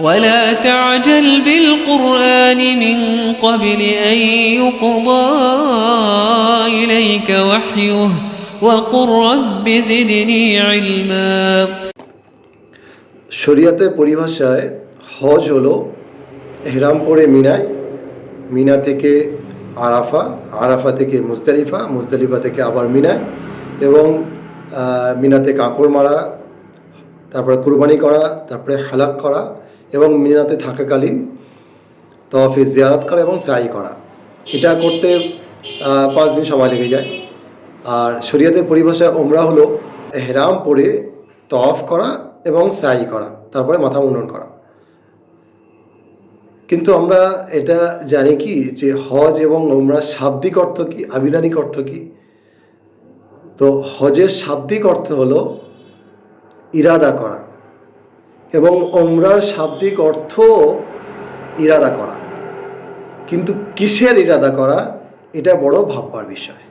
ولا تعجل بالقرآن من قبل أن يقضى إليك وحيه وقل رب زدني علما শরিয়াতের পরিভাষায় হজ হলো এহরাম পরে মিনায় মিনা থেকে আরাফা আরাফা থেকে মুজদালিফা মুজদালিফা থেকে আবার মিনায় এবং আহ, মিনাতে কাঁকড় মারা তারপরে কুরবানি করা তারপরে হালাক করা এবং মিনাতে থাকাকালীন তফে জিয়ারত করা এবং সাই করা। এটা করতে পাঁচ দিন সময় লেগে যায়। আর শরীয়তের পরিভাষায় ওমরা হলো হেরাম পরে তফ করা এবং সাই করা, তারপরে মাথা মুন্ডন করা। কিন্তু আমরা এটা জানি কি, যে হজ এবং ওমরা শাব্দিক অর্থ কি, আবিধানিক অর্থ কি? তো হজের শাব্দিক অর্থ হলো ইরাদা করা। এবং ওমরার শাব্দিক অর্থ ইরাদা করা। কিন্তু কিসের ইরাদা করা? এটা বড় ভাববার বিষয়।